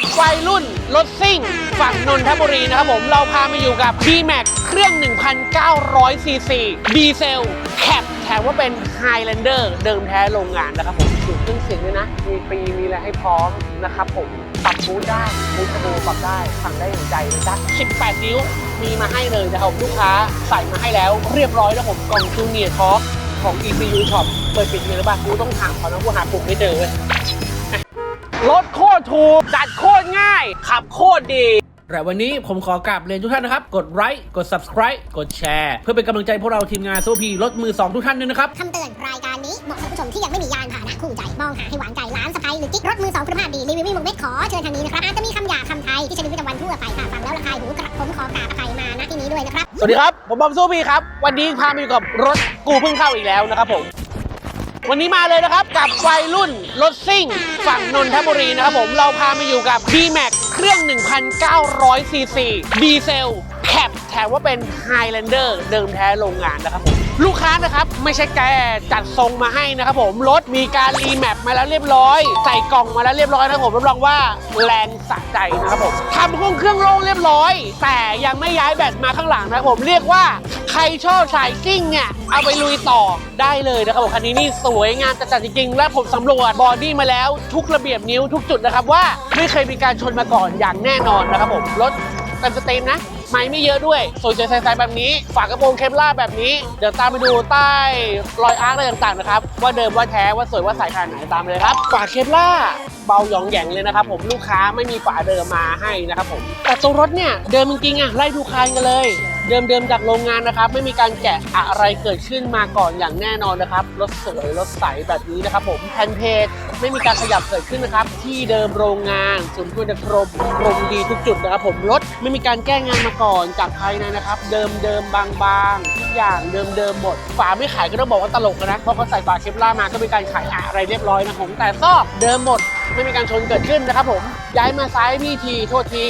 กับวัยรุ่นรถซิ่ง ฝั่งนนทบุรีนะครับผมเราพามาอยู่กับ b m a x เครื่อง 1,900 ซีซีดีเซลแคปแถมว่าเป็น Highlander เดิมแท้โรงงานนะครับผมดูเครื่องเสียงด้วยนะ มีปีมีอะไรให้พร้อมนะครับผมปรับบูทได้บูทกระโบปรับได้สั่งได้อย่างใจเลยจ้ะ18 นิ้วมีมาให้เลยนะครับลูกค้าใส่มาให้แล้วเรียบร้อยแล้วผมกล่องจูเนียร์ท็อปของ ECU Shop เปิดปิดเงินหรือเปล่ากูต้องถามเขานะกูหาปุ่มไม่เจอเว้ย รถโคตรถูก จัดโคตรง่าย ขับโคตรดีแต่วันนี้ผมขอกราบเรียนทุกท่านนะครับ กดไลค์ กด subscribe กดแชร์ เพื่อเป็นกำลังใจพวกเราทีมงานโซพีรถมือ 2 ทุกท่านด้วยนะครับ คำเตือน รายการนี้เหมาะสำหรับผู้ชมที่ยังไม่มียานพาหนะคู่ใจ มองหาให้หวานใจร้านสไปหรือกิ๊กรถมือสองคุณภาพดี รีวิวไม่มุกเม็ดขอเชิญทางนี้นะครับ อาจจะมีคำหยาบคำไทย ที่ใช้ในชีวิตประจำวันทั่วไปค่ะฟังแล้วระคายหูกระผมขอกราบอภัยมาณที่นี้ด้วยนะครับ สวัสดีครับ ผมบอมซูพีครับ วันนี้พามาอยู่กับรถกูเพิ่งเข้าอีกแล้วนะครับผม วันนี้มาเลยนะครับ กับวัยรุ่นรถซิ่ง ฝั่งนนทบุรีนะครับผมเราพามาอยู่กับ b m a x เครื่อง 1,900ซีซีดีเซล แคปแถมว่าเป็น Highlander เดิมแท้โรงงานนะครับผมลูกค้านะครับ ไม่ใช่แกจัดทรงมาให้นะครับผม รถมีการรีแมปมาแล้วเรียบร้อย ใส่กล่องมาแล้วเรียบร้อยนะครับผมรับรองว่าแรงสะใจนะครับผมทำห้องเครื่องโล่งเรียบร้อย แต่ยังไม่ย้ายแบตมาข้างหลังนะครับผมเรียกว่าใครชอบสายซิ่งเนี่ยเอาไปลุยต่อได้เลยนะครับผมคันนี้นี่สวยงามจัดจริงๆ และผมสำรวจบอดี้มาแล้วทุกระเบียบนิ้วทุกจุดนะครับว่าไม่เคยมีการชนมาก่อนอย่างแน่นอนนะครับผมรถเต็มสเตรีมนะ ไม่ไม่เยอะด้วยสวยๆใสๆแบบนี้ ฝากระโปรงเคปล่าแบบนี้ เดี๋ยวตามไปดูใต้รอยอาร์คอะไรต่างๆนะครับ ว่าเดิมว่าแท้ว่าสวยว่าใสขนาดไหนตามไปเลยครับ ฝาเคปล่าเบาหยองแหยงเลยนะครับผมลูกค้าไม่มีฝาเดิมมาให้นะครับผมแต่ตัวรถเนี่ยเดิมจริงๆอะไล่ดูคันกันเลย เดิมๆจากโรงงานนะครับ ไม่มีการแกะอะไรเกิดขึ้นมาก่อนอย่างแน่นอนนะครับรถสวยรถใสแบบนี้นะครับ ผมแผ่นเพจไม่มีการขยับเกิดขึ้นนะครับ ที่เดิมโรงงานศูนย์ควรจะครบครมดีทุกจุดนะครับ ผมรถไม่มีการแก้งานมาก่อนจากภายในนะครับ เดิมๆบางๆทุกอย่างเดิมๆหมด ฝาไม่ขายก็ต้องบอกว่าตลกนะเพราะเขาใส่ฝาเคปล่าร์มาก็มีการขายอะไรเรียบร้อยนะผมแต่ซอกเดิมหมดไม่มีการชนเกิดขึ้นนะครับ ผมย้ายมาซ้ายพี่ทีโทษที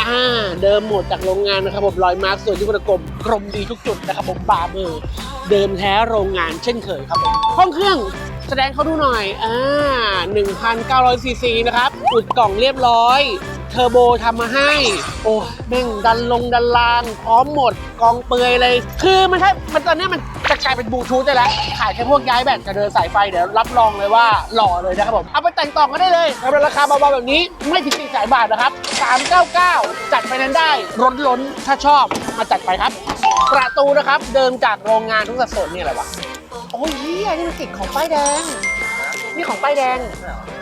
อ่าเดิมหมดจากโรงงานนะครับผมรอยมาร์คส่วนที่กระกลมกลมดีทุกจุดนะครับผมบาร์เบอร์เดิมแท้โรงงานเช่นเคยครับผมห้องเครื่องแสดงเขาดูหน่อยอ่า1,900ซีซีนะครับอุดกล่องเรียบร้อย เทอร์โบทำมาให้ โอ้แม่งดันลงดันลางพร้อมหมด กองเปลือยเลย คือมันแค่มันตอนนี้มันจะกลายเป็นบลูทูธได้แล้ว ขายแค่พวกย้ายแบตกับเดินสายไฟ เดี๋ยวรับรองเลยว่าหล่อเลยนะครับผม เอาไปแต่งต่อก็ได้เลยในราคาเบาๆแบบนี้ไม่ถึงสี่แสนบาทนะครับ 399 จัดไปนั้นได้ล้นล้นถ้าชอบมาจัดไปครับ ประตูนะครับเดิมจากโรงงานทุกสัดส่วนนี่อะไรวะโอ้ยเฮียนี่มันกลิ่นของป้ายแดง นี่ของป้ายแดง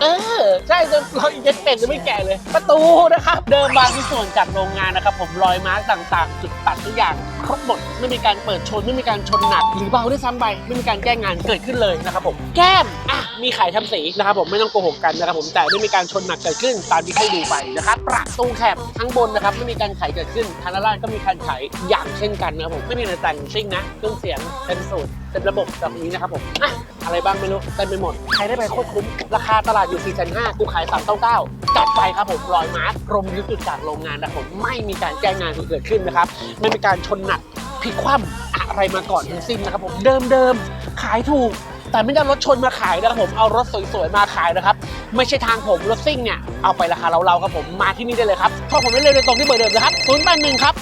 เออ ใช่จะเราอีเจนเป็ดจะไม่แก่เลย ประตูนะครับ เดิมบางทุกส่วนจากโรงงานนะครับ ผมรอยมาร์กต่างๆ จุดตัดทุกอย่างครบหมดไม่มีการเปิดชนไม่มีการชนหนัก หรือเบาด้วยซ้ำไปไม่มีการแก้งานเกิดขึ้นเลยนะครับผมแก้มอะมีขายทำสีนะครับผมไม่ต้องโกหกกันนะครับผมแต่ไม่มีการชนหนักเกิดขึ้นตามที่ให้ดูไปนะครับประตูแคบทั้งบนนะครับไม่มีการไขเกิดขึ้นทางด้าล่างก็มีการไขอย่างเช่นกันนะครับผมไม่มีอะไรแต่งซิ่งนะเครื่องเสียงเป็นสูตรเป็นระบบแบบนี้นะครับผมอะ อะไรบ้างไม่รู้เต็มไปหมด ใครได้ไปโคตรคุ้ม ราคาตลาดอยู่ 4 5 0 0กูขาย 399จัดไปครับผมรอยมาร์คกรมยุทธจุดจากโรงงานนะผมไม่มีการแก้งานเกิดขึ้นนะครับ ไม่มีการชนหนักพลิกคว่ำอะไรมาก่อนทั้งสิ้นนะครับผมเดิมๆขายถูก แต่ไม่ได้รถชนมาขายนะครับผมเอารถสวยๆมาขายนะครับไม่ใช่ทางผมรถซิ่งเนี่ยเอาไปราคาเราๆครับผมมาที่นี่ได้เลยครับโทรผมได้เลยโดยตรงที่เบอร์เดิมนะครับ081ครับ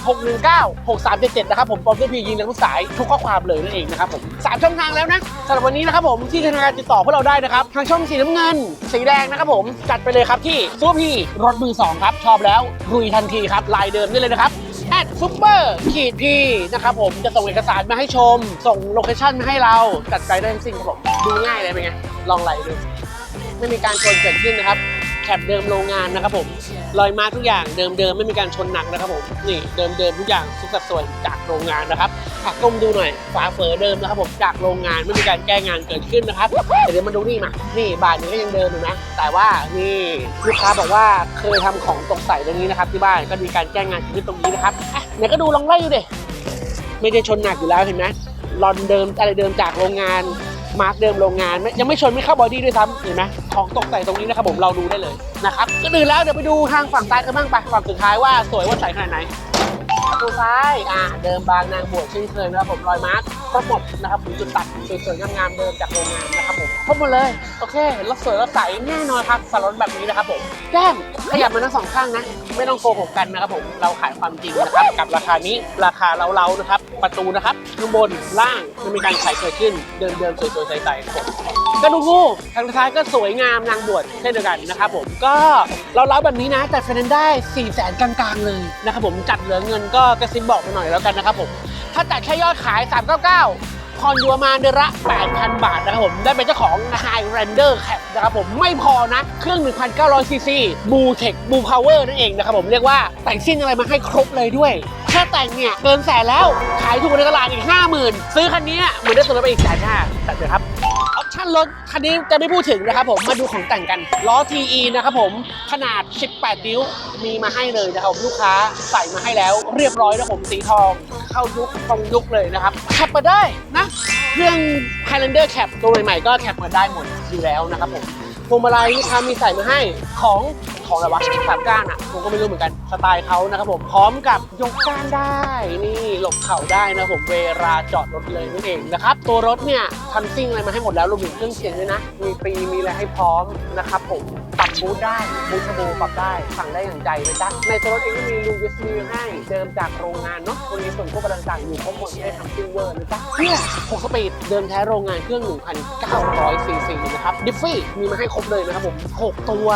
619 6377นะครับผมปอมเตอร์พียิงทั้งทุกสายทุกข้อความเลยนั่นเองนะครับผมสามช่องทางแล้วนะสำหรับวันนี้นะครับผมที่ธนาคารติดต่อพวกเราได้นะครับทางช่องสีน้ำเงิน สีแดงนะครับผมจัดไปเลยครับที่ซูพีรถมือสองครับชอบแล้วรุยทันทีครับลายเดิมได้เลยนะครับ แอดซูเปอร์ขีดพีนะครับผมจะส่งเอกสารมาให้ชม ส่งโลเคชั่นมาให้เราจัดไปได้ทั้งสิ้นครับผมดูง่ายเลยเป็นไงลองไหลดูไม่มีการชนเกิดขึ้นนะครับแคปเดิมโรงงานนะครับผม รอยมาทุกอย่างเดิมๆไม่มีการชนหนักนะครับผมนี่เดิมๆทุกอย่างทุกสัดส่วนจากโรงงานนะครับหักก้มดูหน่อยฝาเฟอเดิมนะครับผมจากโรงงานไม่มีการแก้งานเกิดขึ้นนะครับเดี๋ยวมาดูนี่มานี่บานนี้ก็ยังเดิมอยู่นะแต่ว่านี่ลูกค้าบอกว่าเคยทำของตกใส่ตรงนี้นะครับที่บ้านก็มีการแก้งานเกิดขึ้นตรงนี้นะครับอะไหนก็ดูลองไล่ดูดิไม่ได้ชนหนักอยู่แล้วเห็นไหมรอนเดิมอะไรเดิมจากโรงงาน มาร์กเดิมโรงงานไม่ยังไม่ชนไม่เข้าบอดี้ด้วยซ้ำเห็นไหมของตกแต่งตรงนี้นะครับผมเราดูได้เลยนะครับก็ดื่นแล้วเดี๋ยวไปดูทางฝั่งซ้ายกันบ้างไปฝั่งสุดท้ายว่าสวยว่าใสขนาดไหนประตูซ้ายอ่าเดิมบางนางบวชเช่นเคยนะครับผมรอยมาร์ก ครบหมดนะครับผมจุดตัดสวยๆงามๆเดิมจากโรงงานนะครับผมครบหมดเลยโอเครถสวยรถใสแน่นอนครับสารถแบบนี้นะครับผมแก้มขยับมาทั้งสองข้างนะ ไม่ต้องโกหกกันนะครับผมเราขายความจริงนะครับกับราคานี้ราคาเล้าๆนะครับ ประตูนะครับข้างบนล่างไม่มีการขายเกิดขึ้นเดินเดินๆสวยๆใสๆครับผมกระดูกงูทางท้ายก็สวยงามนางบวชเช่นเดียวกันนะครับผมก็เราเล้าแบบนี้นะจัดไฟแนนซ์ได้4ี่แสนกลางๆเลยนะครับผมจัดเหลือเงินก็กระซิบบอกมาหน่อยแล้วกันนะครับผม ถ้าจัดแค่ยอดขาย 399 ผ่อนอยู่ประมาณเดือนละ 8,000 บาทนะครับผม ได้เป็นเจ้าของ High Render Cap นะครับผม ไม่พอนะ เครื่อง 1,900ซีซี Blue Tech Blue Power นั่นเองนะครับผม เรียกว่าแต่งซิ่งอะไรมาให้ครบเลยด้วย ค่แต่งเนี่ยเกินแสนแล้ว ขายถูกในตลาดอีก 50,000 ซื้อคันนี้เหมือนได้ส่วนลดไปอีกแสนห้าแต่เดี๋ยวครับออปชั่นรถคันนี้จะไม่พูดถึงนะครับผมมาดูของแต่งกันล้อ TE นะครับผมขนาด 18 นิ้วมีมาให้เลยนะครับลูกค้าใส่มาให้แล้ว เรียบร้อยนะผมสีทองเข้ายุคตรงยุคเลยนะครับขับมาได้นะ เครื่อง Highlander Cap ตัวใหม่ๆ ก็แคปมาได้หมดอยู่แล้วนะครับผมพวงมาลัยลูกค้ามีใส่มาให้ของของอะไรวะสามก้านอะผมก็ไม่รู้เหมือนกันสไตล์เขานะครับผมพร้อมกับยกก้านได้นี่หลบเข่าได้นะผมเวลาจอดรถเลยนั่นเองนะครับตัวรถเนี่ยทำซิ่งอะไรมาให้หมดแล้วรวมถึงเครื่องเสียงด้วยนะ มีปีมีอะไรให้พร้อมนะครับผมปรับบูทได้บูทเทอร์โบปรับได้สั่งได้อย่างใจนะจ๊ะในตัวรถเองก็มีรู USB ให้เดิมจากโรงงานเนาะตัวนี้ส่วนพวกกำลังต่างอยู่ข้งบนไม่ได้ทำซิ่งเวอร์นะจ๊ะเนี่ย6สปีดเดิมแท้โรงงานเครื่อง 1,900ซีซีนะครับดิฟฟี่มีมาให้ครบเลยนะครับผมหกตัว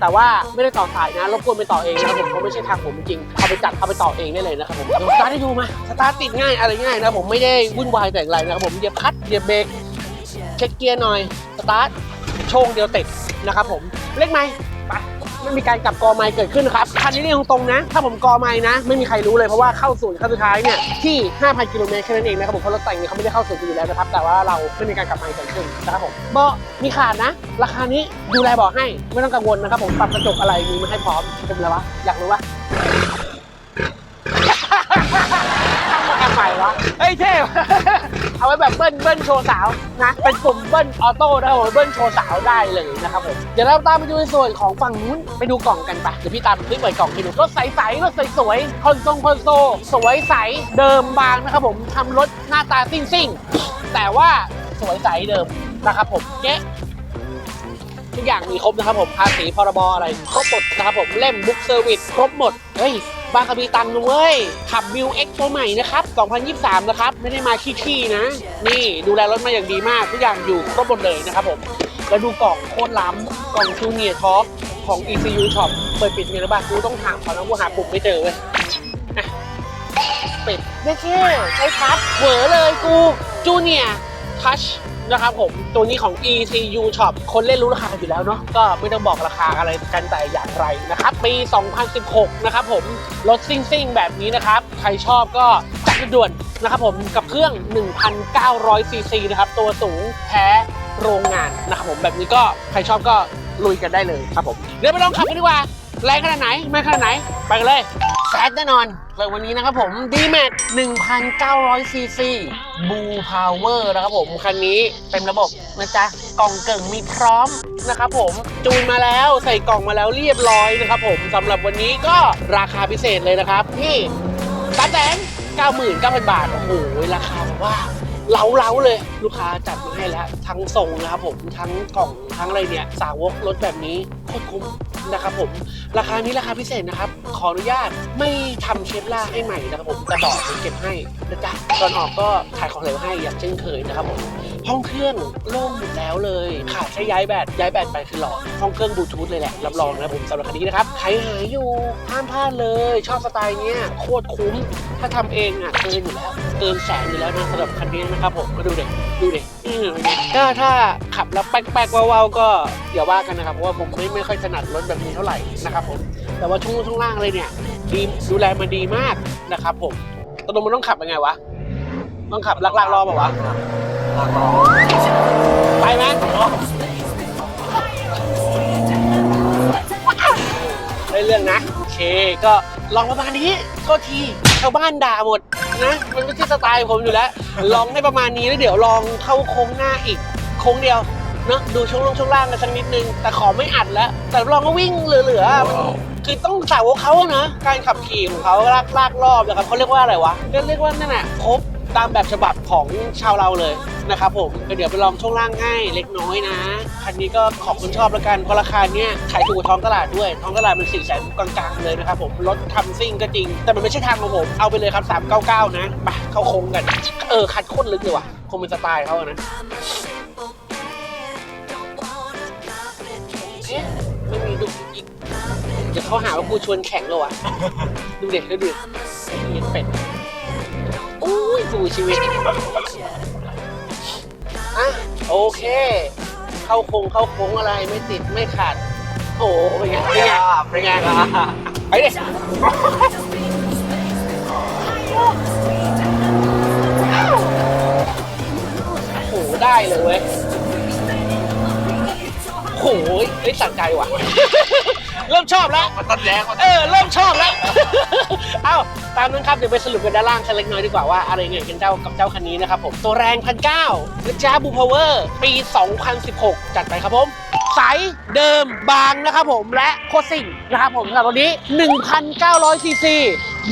แต่ว่าไม่ได้ต่อสายนะรบกวนไปต่อเองนะครับผมเพราะไม่ใช่ทางผมจริงเอาไปจัดเอาไปต่อเองได้เลยนะครับผมสตาร์ทให้ดูมาสตาร์ทติดง่ายอะไรง่ายนะผมไม่ได้วุ่นวายแต่อย่างไรนะครับผมเหยียบคลัตช์เหยียบเบรกเช็คเกียร์หน่อยสตาร์ทโชงเดียวติดนะครับผมเล็กไหมไป ไม่มีการกลับกอไม้เกิดขึ้นครับคันนี้เรียงตรงๆนะ ถ้าผมกอไม้นะ ไม่มีใครรู้เลยเพราะว่าเข้าศูนย์ขั้นสุดท้ายเนี่ยที่ 5,000 กิโลเมตรแค่นั้นเองนะครับผมเพราะรถแต่งเนี่ยเขาไม่ได้เข้าศูนย์อยู่แล้วนะครับแต่ว่าเราไม่มีการกลับไม้เกิดขึ้นนะครับผมเบาะมีขาดนะ ราคานี้ดูแลเบาะให้ไม่ต้องกังวลนะครับผมปรับกระจกอะไรมีมาให้พร้อมเป็นอะไรวะอยากรู้ปะทำมาทำไมวะเฮ้ยเท่ เอาไว้แบบเบิ้ลเบิ้ลโชว์สาวนะเป็นปุ่มเบิ้ลออโต้นะครับผมเบิ้ลโชว์สาวได้เลยนะครับผมเดี๋ยวเราตามไปดูในส่วนของฝั่งนู้นไปดูกล่องกันไปเดี๋ยวพี่ตามไปเปิดกล่องให้ดูรถใสๆรถสวยๆคอนโซลคอนโซลสวยใสเดิมบางนะครับผมทำรถหน้าตาซิ่งๆแต่ว่าสวยใสเดิมนะครับผมเก๊ ทุกอย่างมีครบนะครับผมภาษีพรบอะไรครบหมดนะครับผมเล่มบุ๊กเซอร์วิสครบหมดเฮ้ยบางกะมีตังค์นเว้ยขับวิวเอ็กตัวใหม่นะครับ 2023 นะครับ ไม่ได้มาขี้ๆนะ นี่ดูแลรถมาอย่างดีมาก ทุกอย่างอยู่ครบหมดเลยนะครับผมแล้วดูกล่องโคตรล้ำกล่องชูเนียท็อปของ ECU Shop เปิดปิดมีอะไรบ้ากูต้องถามเขานะกูหาปุ่มไม่เจอเว้ยปิดไม่เท่ใช้ทัชเหวอเลยกูจูเนียทัช นะครับผมตัวนี้ของ ECU Shop คนเล่นรู้ราคากันอยู่แล้วเนาะก็ไม่ต้องบอกราคาอะไรกันแต่อย่างไรนะครับ ปี 2016 นะครับผมรถซิ่งซิ่งแบบนี้นะครับ ใครชอบก็จัดด่วนนะครับผมกับเครื่อง 1,900 ซีซีนะครับ ตัวสูงแท้โรงงานนะครับผมแบบนี้ก็ใครชอบก็ลุยกันได้เลยครับผม เดี๋ยวไปลองขับกันดีกว่า แรงขนาดไหนไม่ขนาดไหน ไปกันเลย ซดแน่นอนเลยวันนี้นะครับผม D-Max 1,900ซีซี Blue Power นะครับผม คันนี้เต็มระบบนะจ๊ะ กล่องเกิ่งมีพร้อมนะครับผม จูนมาแล้วใส่กล่องมาแล้วเรียบร้อยนะครับผมสำหรับวันนี้ก็ราคาพิเศษเลยนะครับที่สามแสนเก้าหมื่นเก้าพันบาท โอ้โห ราคาแบบว่าเล้าๆเลยลูกค้าจัดมาให้แล้ว ทั้งทรงนะครับผมทั้งกล่องทั้งอะไรเนี่ย สาวกรถแบบนี้โคตรคุ้ม นะครับผม ราคานี้ราคาพิเศษนะครับ ขออนุญาตไม่ทำเชฟล่าให้ใหม่นะครับผมแต่บอกผมเก็บให้นะจ๊ะตอนออกก็ขายของเหลวให้อย่างเช่นเคยนะครับผม ห้องเครื่องโล่งหมดแล้วเลยขาดแค่ย้ายแบตย้ายแบตไปคือหลอดห้องเครื่องบลูทูธเลยแหละรับรองนะผมสำหรับคันนี้นะครับใครหาอยู่ห้ามพลาดเลย ชอบสไตล์เนี้ยโคตรคุ้ม ถ้าทำเองอะเกินอยู่แล้วเกินแสนอยู่แล้วนะสำหรับคันนี้นะครับผมมาดูเด็กดูเด็กก็ถ้าขับแล้วแป๊กๆว้าวๆก็อย่าว่ากันนะครับเพราะว่าผมไม่ไม่ค่อยถนัดรถแบบนี้เท่าไหร่นะครับผมแต่ว่าช่วงช่วงล่างเลยเนี่ยดีดูแลมาดีมากนะครับผมตกลงมันต้องขับยังไงวะ ต้องขับลักๆรอเปล่าวะ ไปไหมได้เรื่องนะ โอเค ก็ลองประมาณนี้โทษทีชาวบ้านด่าหมดนะ มันไม่ใช่สไตล์ผมอยู่แล้ว ลองให้ประมาณนี้แล้วเดี๋ยวลองเข้าโค้งหน้าอีก โค้งเดียวเนอะดูช่วงลงช่วงล่างกันสักนิดนึง แต่ขอไม่อัดแล้ว แต่ลองก็วิ่งเหลือๆมันคือต้องสาวเขาอะนะ การขับขี่ของเขาลากลากรอบนะครับเขาเรียกว่าอะไรวะก็เรียกว่านั่นแหละครบ ตามแบบฉบับของชาวเราเลยนะครับผมเดี๋ยวไปลองช่วงล่างให้เล็กน้อยนะ คันนี้ก็ขอบคุณชอบแล้วกันเพราะราคาเนี้ยขายถูกกว่าท้องตลาดด้วย ท้องตลาดมันสี่แสนกลางๆเลยนะครับผมรถทำซิ่งก็จริง แต่มันไม่ใช่ทางของผมเอาไปเลยครับ 399 นะไปเข้าโค้งกัน เออคัดโคตรลึกเลยว่ะคงเป็นสไตล์เขาอะนะเอ๊ะไม่มีดุกอีกเดี๋ยวเขาหาว่ากูชวนแข่งเลยว่ะดูเด็กดูดิเหี้ยเป็ด อุ้ยสู่ชีวิตอะโอเค เข้าโค้งเข้าโค้งอะไรไม่ติดไม่ขาด โอ้เป็นไงเป็นไงเป็นไงไปดิโอ้โหได้เลยเว้ยโอ้โหเฮ้สั่นใจว่ะ เริ่มชอบแล้ว มันต้นแรงมันเออ เริ่มชอบแล้ว เอ้า ตามนั้นครับเดี๋ยวไปสรุปกันด้านล่างสักเล็กน้อยดีกว่าว่าอะไรเงี้ยกันเจ้ากับเจ้าคันนี้นะครับผมตัวแรงพันเก้านะจ้าบูพาวเวอร์ปี 2016 จัดไปครับผมใสเดิมบางนะครับผมและโคตรซิ่งนะครับผมสำหรับตัวนี้ 1,900ซีซี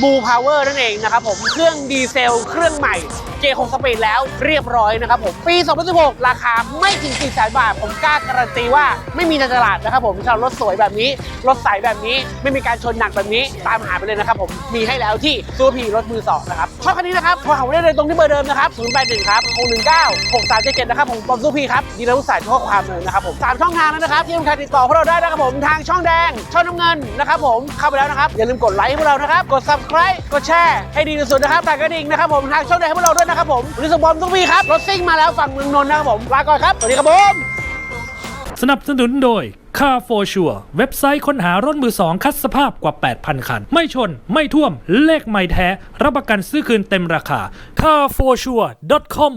บูพาวเวอร์นั่นเองนะครับผมเครื่องดีเซล เครื่องใหม่เจ6สปีดแล้วเรียบร้อยนะครับผม ปี 2016 ราคาไม่ถึง4แสนบาท ผมกล้าการันตีว่าไม่มีในตลาดนะครับผมสำหรับรถสวยแบบนี้ รถใสแบบนี้ ไม่มีการชนหนักแบบนี้ ตามหาไปเลยนะครับผม มีให้แล้วที่ซูพีรถมือสองนะครับชอบคันนี้นะครับโทรหาผมได้เลยตรงที่เบอร์เดิมนะครับ 081 ครับ 619 6377 นะครับผมปอมซูพีครับดีแล้วทุกสายทุกข้อความเลยนะครับผมสามช่องทางแล้วนะครับที่สำคัญติดต่อพวกเราได้นะครับผมทางช่องแดงช่องน้ำเงินนะครับผมเข้าไปแล้วนะครับ อย่าลืมกดไลค์ให้พวกเรานะครับ กด subscribe กดแชร์ให้ดีที่สุดนะครับแต่กระดิ่งนะครับผมทางช่องแดงให้พวกเราด้วยนะครับผมวันนี้สมบอมซูพีครับรถซิ่งมาแล้วฝั่งเมืองนนท์นะครับผมลาก่อนครับสวัสดีครับผมสนับสนุนโดย Car for Sure เว็บไซต์ค้นหารถมือสองคัดสภาพกว่า 8,000 คัน ไม่ชน ไม่ท่วม เลขไม่แท้ รับประกันซื้อคืนเต็มราคา carforsure.com